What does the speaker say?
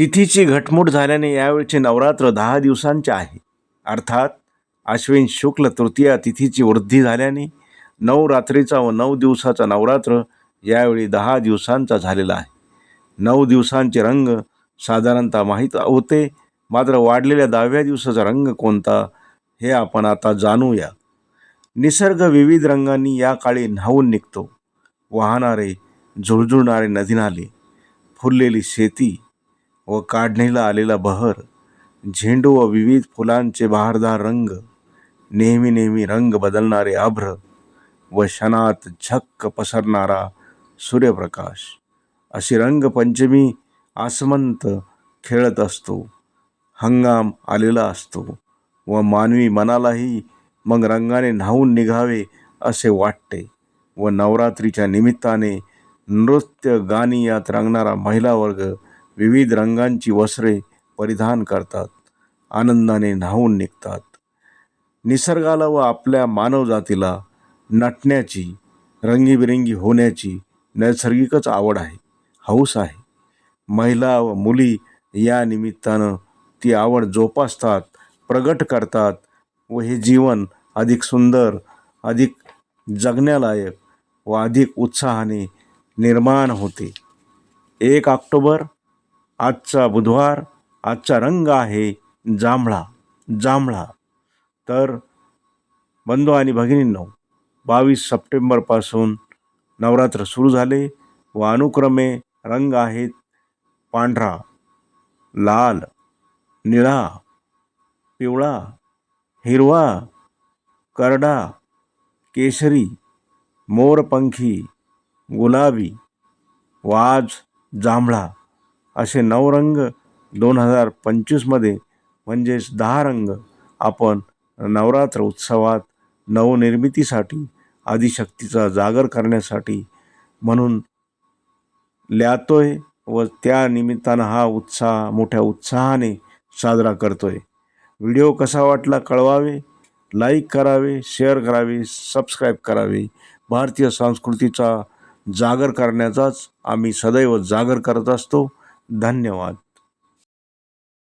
तिथीची घटमूट झाल्याने यावेळचे नवरात्र दहा दिवसांचे आहे. अर्थात अश्विन शुक्ल तृतीया तिथीची वृद्धी झाल्याने नऊ रात्रीचा व नऊ दिवसाचा नवरात्र यावेळी दहा दिवसांचा झालेला आहे. नऊ दिवसांचे रंग साधारणतः माहीत होते. मात्र वाढलेल्या दहाव्या दिवसाचा रंग कोणता हे आपण आता जाणूया. निसर्ग विविध रंगांनी या काळी न्हावून निघतो. वाहणारे झुळझुळणारे नदीनाले फुललेली शेती व काढणीला आलेला बहर झेंडू व विविध फुलांचे बहारदार रंग नेहमी नेहमी रंग बदलणारे अभ्र व क्षणात झक्क पसरणारा सूर्यप्रकाश. अशी रंगपंचमी आसमंत खेळत असतो हंगाम आलेला असतो व मानवी मनालाही मग रंगाने न्हावून निघावे असे वाटते व नवरात्रीच्या निमित्ताने नृत्य गाणी यात रंगणारा महिला वर्ग विविध रंगांची वस्त्रे परिधान करतात आनंदाने न्हावून निघतात. निसर्गाला व आपल्या मानवजातीला नटण्याची रंगीबिरंगी होण्याची नैसर्गिकच आवड आहे हौस आहे. महिला व मुली या निमित्तानं ती आवड जोपासतात प्रगट करतात व हे जीवन अधिक सुंदर अधिक जगण्यालायक व अधिक उत्साहाने निर्माण होते. एक ऑक्टोबर आजचा बुधवार आजचा रंग आहे जांभळा जांभळा. तर बंधू आणि भगिनींनो बावीस सप्टेंबरपासून नवरात्र सुरू झाले व अनुक्रमे रंग आहेत पांढरा लाल निळा पिवळा हिरवा करडा केशरी मोरपंखी गुलाबी वाज जांभळा. असे नऊ रंग दोन हजार पंचवीसमध्ये म्हणजेच दहा रंग आपण नवरात्र उत्सवात नवनिर्मितीसाठी आदिशक्तीचा जागर करण्यासाठी म्हणून लिहातोय व त्या निमित्तानं हा उत्साह मोठ्या उत्साहाने साजरा करतोय. व्हिडिओ कसा वाटला कळवावे लाईक करावे शेअर करावे सबस्क्राईब करावे. भारतीय संस्कृतीचा जागर करण्याचाच आम्ही सदैव जागर करत असतो. धन्यवाद